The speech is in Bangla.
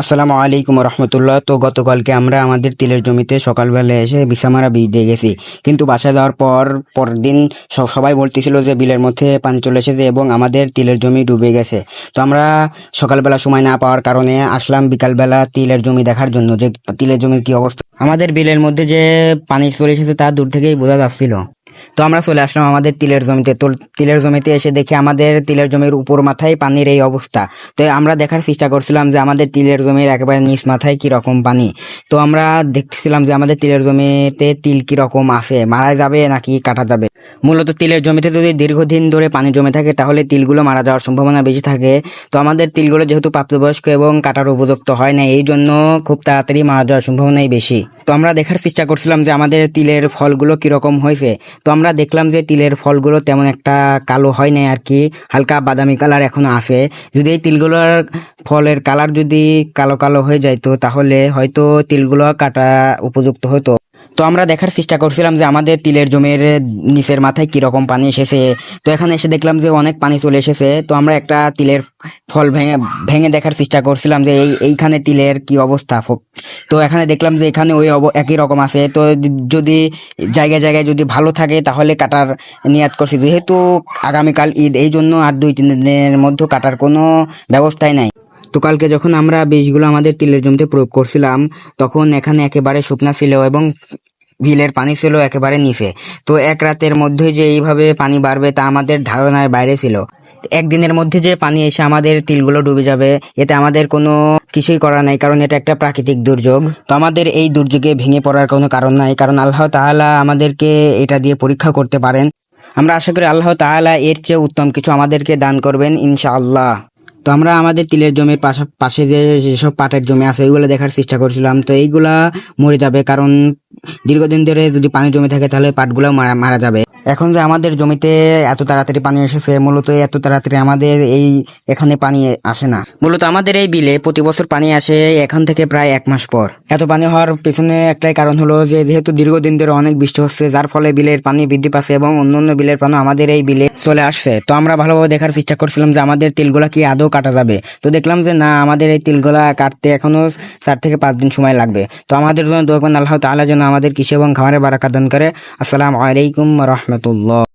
আসসালামু আলাইকুম রহমতুল্লাহ। তো গতকালকে আমরা আমাদের তিলের জমিতে সকালবেলা এসে বিছামারা বীজ দিয়ে গেছি। কিন্তু বাসায় যাওয়ার পর, পরের দিন সবাই বলতেছিল যে বিলের মধ্যে পানি চলে এসেছে এবং আমাদের তিলের জমি ডুবে গেছে। তো আমরা সকালবেলা সময় না পাওয়ার কারণে আসলাম বিকালবেলা তিলের জমি দেখার জন্য যে তিলের জমির কি অবস্থা। আমাদের বিলের মধ্যে যে পানি চলে এসেছে তা দূর থেকেই বোঝা যাচ্ছিল। তো আমরা চলে আসলাম আমাদের তিলের জমিতে। তো তিলের জমিতে এসে দেখি আমাদের তিলের জমির উপর মাথায় পানির এই অবস্থা। তো আমরা দেখার চেষ্টা করছিলাম যে আমাদের তিলের জমির একেবারে নিচ মাথায় কি রকম পানি। তো আমরা দেখছিলাম যে আমাদের তিলের জমিতে তিল কি রকম আছে। মারা যাবে নাকি কাটা যাবে? মূলত তিলের জমিতে যদি দীর্ঘদিন ধরে পানি জমে থাকে, তাহলে তিলগুলো মারা যাওয়ার সম্ভাবনা বেশি থাকে। তো আমাদের তিলগুলো যেহেতু প্রাপ্তবয়স্ক এবং কাটার উপযুক্ত হয় না, এই জন্য খুব তাড়াতাড়ি মারা যাওয়ার সম্ভাবনাই বেশি। তো আমরা দেখার চেষ্টা করছিলাম যে আমাদের তিলের ফলগুলো কীরকম হয়েছে। তো আমরা দেখলাম যে তিলের ফলগুলো তেমন একটা কালো হয় নাই আর কি, হালকা বাদামি কালার এখনও আছে। যদি এই তিলগুলোর ফলের কালার যদি কালো কালো হয়ে যাইতো তাহলে হয়তো তিলগুলো কাটা উপযুক্ত হতো। তো আমরা দেখার চেষ্টা করছিলাম যে আমাদের তিলের জমির নিচের মাথায় কীরকম পানি এসেছে। তো এখানে এসে দেখলাম যে অনেক পানি চলে এসেছে। তো আমরা একটা তিলের ফল ভেঙে ভেঙে দেখার চেষ্টা করছিলাম যে এই, এইখানে তিলের কি অবস্থা। তো এখানে দেখলাম যে এখানে ওই একই রকম আছে। তো যদি জায়গায় জায়গায় যদি ভালো থাকে তাহলে কাটার নিয়াত করছি। যেহেতু আগামীকাল ঈদ, এই জন্য আর দুই, তিন দিনের মধ্যে কাটার কোনো ব্যবস্থাই নাই। তো কালকে যখন আমরা বীজগুলো আমাদের তিলের জমিতে প্রয়োগ করছিলাম, তখন এখানে একেবারে শুকনা ছিল এবং বিলের পানি ছিল একেবারে নিচে। তো এক রাতের মধ্যে যে এইভাবে পানি বাড়বে তা আমাদের ধারণার বাইরে ছিল। একদিনের মধ্যে যে পানি এসে আমাদের তিলগুলো ডুবে যাবে, এতে আমাদের কোনো কিছুই করার নাই, কারণ এটা একটা প্রাকৃতিক দুর্যোগ। তো আমাদের এই দুর্যোগে ভেঙে পড়ার কোনো কারণ নাই, কারণ আল্লাহ তাআলা আমাদেরকে এটা দিয়ে পরীক্ষা করতে পারেন। আমরা আশা করি আল্লাহ তাআলা এর চেয়ে উত্তম কিছু আমাদেরকে দান করবেন, ইনশাআল্লাহ। তো আমরা আমাদের তিলের জমির পাশা, পাশে যে যেসব পাটের জমি আছে, ওইগুলো দেখার চেষ্টা করছিলাম। তো এইগুলা মরে যাবে, কারণ দীর্ঘদিন ধরে যদি পানি জমে থাকে, তাহলে পাটগুলো মারা মারা যাবে। এখন যে আমাদের জমিতে এত তাড়াতাড়ি পানি এসেছে, মূলত এত তাড়াতাড়ি আমাদের এই এখানে পানি আসে না। মূলত আমাদের এই বিলে প্রতি বছর পানি আসে এখান থেকে প্রায় এক মাস পর। এত পানি হওয়ার পিছনে একটাই কারণ হলো যে, যেহেতু দীর্ঘদিন ধরে অনেক বৃষ্টি হচ্ছে, যার ফলে বিলের পানি বৃদ্ধি পাচ্ছে এবং অন্য বিলের পানি আমাদের এই বিলে চলে আসছে। তো আমরা ভালোভাবে দেখার চেষ্টা করছিলাম যে আমাদের তিলগুলা কি আদৌ কাটা যাবে। তো দেখলাম যে না, আমাদের এই তিলগুলা কাটতে এখনও চার থেকে পাঁচ দিন সময় লাগবে। তো আমাদের জন্য দোকান আল্লাহ তালা যেন আমাদের কৃষি এবং খামারে বারাকা দান করে। আসসালামু আলাইকুম রহমতুল্লাহ।